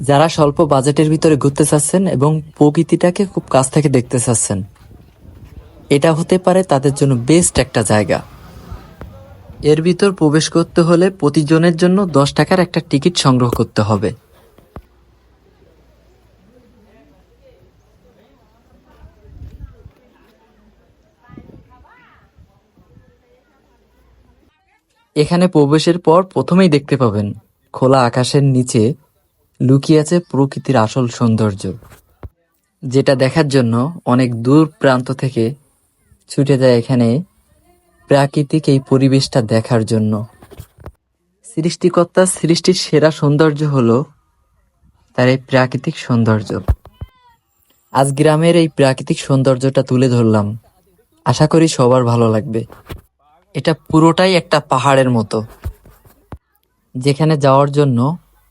যারা স্বল্প বাজেটের ভিতরে ঘুরতে চাচ্ছেন এবং প্রকৃতিটাকে খুব কাছ থেকে দেখতে চাচ্ছেন, এটা হতে পারে তাদের জন্য বেস্ট একটা জায়গা। এর ভিতর প্রবেশ করতে হলে প্রতিজনের জন্য দশ টাকার একটা টিকিট সংগ্রহ করতে হবে। এখানে প্রবেশের পর প্রথমেই দেখতে পাবেন, খোলা আকাশের নিচে লুকিয়ে আছে প্রকৃতির আসল সৌন্দর্য, যেটা দেখার জন্য অনেক দূর প্রান্ত থেকে ছুটে যায় এখানে প্রাকৃতিক এই পরিবেশটা দেখার জন্য। সৃষ্টিকর্তার সৃষ্টির সেরা সৌন্দর্য হলো তার এই প্রাকৃতিক সৌন্দর্য। আজ গ্রামের এই প্রাকৃতিক সৌন্দর্যটা তুলে ধরলাম। আশা করি সবার ভালো লাগবে। এটা পুরোটাই একটা পাহাড়ের মতো, যেখানে যাওয়ার জন্য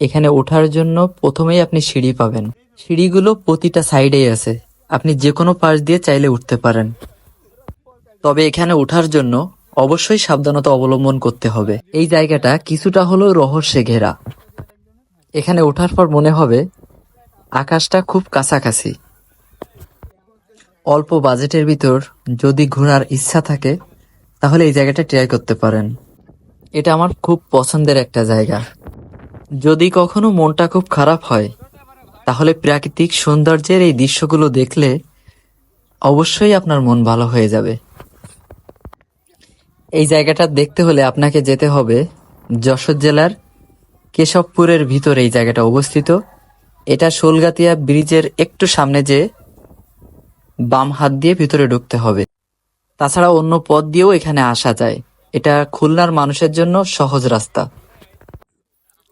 এখানে ওঠার জন্য প্রথমেই আপনি সিঁড়ি পাবেন। সিঁড়িগুলো প্রতিটা সাইডেই আছে। আপনি যে কোনো পাশ দিয়ে চাইলে উঠতে পারেন। তবে এখানে ওঠার জন্য অবশ্যই সাবধানতা অবলম্বন করতে হবে। এই জায়গাটা কিছুটা হলেও রহস্যে ঘেরা। এখানে ওঠার পর মনে হবে, আকাশটা খুব কাছাকাছি। অল্প বাজেটের ভিতর যদি ঘোরার ইচ্ছা থাকে, তাহলে এই জায়গাটা ট্রাই করতে পারেন। এটা আমার খুব পছন্দের একটা জায়গা। যদি কখনো মনটা খুব খারাপ হয়, তাহলে প্রাকৃতিক সৌন্দর্যের এই দৃশ্যগুলো দেখলে অবশ্যই আপনার মন ভালো হয়ে যাবে। এই জায়গাটা দেখতে হলে আপনাকে যেতে হবে যশোর জেলার কেশবপুরের ভিতর এই জায়গাটা অবস্থিত। এটা শোলগাতিয়া ব্রিজের একটু সামনে যে বাম হাত দিয়ে ভিতরে ঢুকতে হবে। তাছাড়া অন্য পথ দিয়েও এখানে আসা যায়। এটা খুলনার মানুষের জন্য সহজ রাস্তা।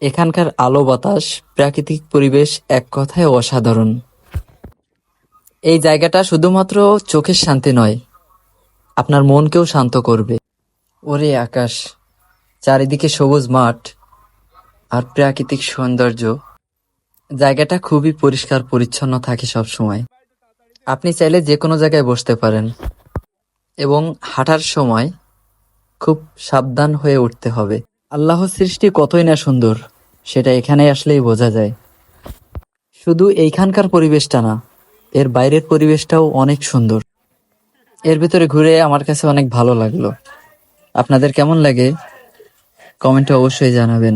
এখানকার আলো বাতাস, প্রাকৃতিক পরিবেশ এক কথায় অসাধারণ। এই জায়গাটা শুধুমাত্র চোখের শান্তি নয়, আপনার মনকেও শান্ত করবে। ওরে আকাশ, চারিদিকে সবুজ মাঠ আর প্রাকৃতিক সৌন্দর্য। জায়গাটা খুবই পরিষ্কার পরিচ্ছন্ন থাকে সব সময় আপনি চাইলে যে কোনো জায়গায় বসতে পারেন এবং হাঁটার সময় খুব সাবধান হয়ে উঠতে হবে। আল্লাহর সৃষ্টি কতই না সুন্দর, সেটা এখানে আসলেই বোঝা যায়। শুধু এইখানকার পরিবেশটা না, এর বাইরের পরিবেশটাও অনেক সুন্দর। এর ভিতরে ঘুরে আমার কাছে অনেক ভালো লাগল। আপনাদের কেমন লাগে? কমেন্টে অবশ্যই জানাবেন।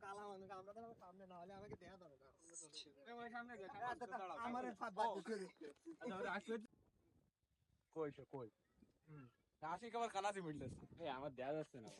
কালা মানুষ আমরা তো সামনে না হলে আমাকে দেখা না। আমার কই কই? আবার কালাসি মিটলেছে আমার দেয়া যাচ্ছে না।